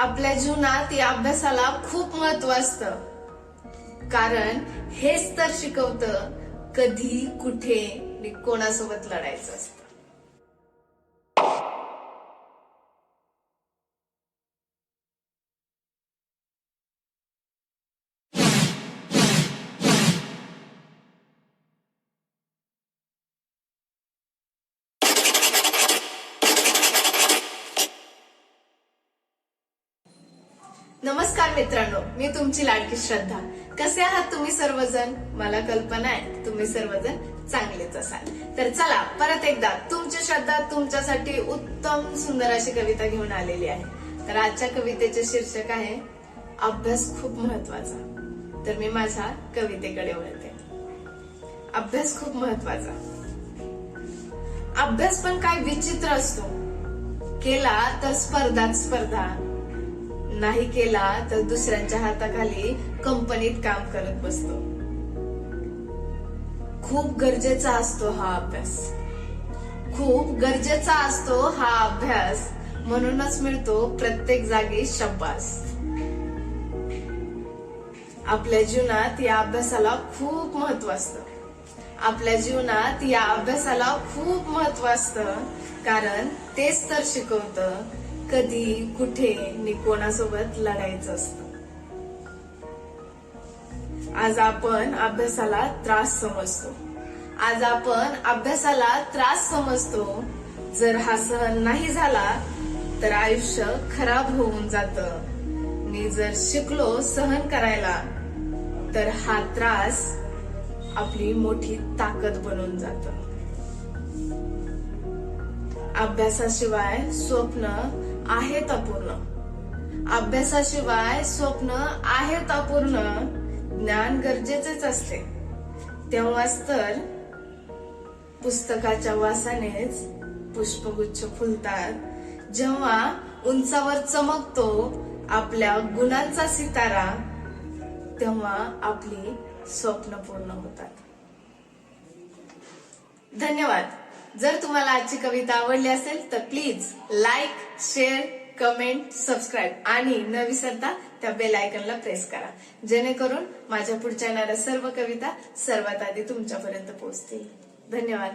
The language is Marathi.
आपल्या जीवनात या अभ्यासाला खूप महत्त्व असतं. कारण हेच तर शिकवतं कधी कुठे कोणासोबत लढायचं असतं. नमस्कार मित्रांनो मी तुमची लाडकी श्रद्धा. कसे आहात तुम्ही सर्वजण? मला कल्पना आहे तुम्ही सर्वजण चांगलेच असाल. तर चला परत एकदा तुमची श्रद्धा तुमच्यासाठी उत्तम सुंदर अशी कविता घेऊन आलेली आहे. तर आजच्या कवितेचे शीर्षक आहे अभ्यास खूप महत्त्वाचा तर मी माझ्या कवितेकडे वळते. अभ्यास खूप महत्त्वाचा अभ्यास पण काय विचित्र असतो. केला तर स्पर्धात स्पर्धा. नाही केला तर दुसऱ्यांच्या हाताखाली कंपनीत काम करत बसतो. खूप गरजेचा असतो हा अभ्यास. खूप गरजेचा असतो हा अभ्यास. म्हणूनच मिळतो प्रत्येक जागी शब्बास आपल्या जीवनात या अभ्यासाला खूप महत्त्व असतं. आपल्या जीवनात या अभ्यासाला खूप महत्त्व असतं. कारण तेच तर शिकवतं कधी कुठे आणि कोणासोबत लढायचं असतं. आज आपण अभ्यासाला त्रास समजतो. आज आपण अभ्यासाला त्रास समजतो. जर हा सहन नाही झाला तर आयुष्य खराब होऊन जात. मी जर शिकलो सहन करायला तर हा त्रास आपली मोठी ताकद बनून जात. अभ्यासाशिवाय स्वप्न आहेत अपूर्ण अभ्यासाशिवाय स्वप्न आहेत अपूर्ण ज्ञान गरजेचेच असते. तेव्हाच तर पुस्तकाच्या वासानेच पुष्पगुच्छ फुलतात. जेव्हा उंचावर चमकतो आपल्या गुणांचा सितारा तेव्हा आपली स्वप्न पूर्ण होतात. धन्यवाद. जर तुम्हाला आजची कविता आवडली असेल तर please like share comment subscribe आणि न विसरता त्या बेल आयकनला प्रेस करा. जेणेकरून माझ्या पुढच्या येणाऱ्या सर्व कविता सर्वात आधी तुमच्यापर्यंत पोहोचतील. धन्यवाद.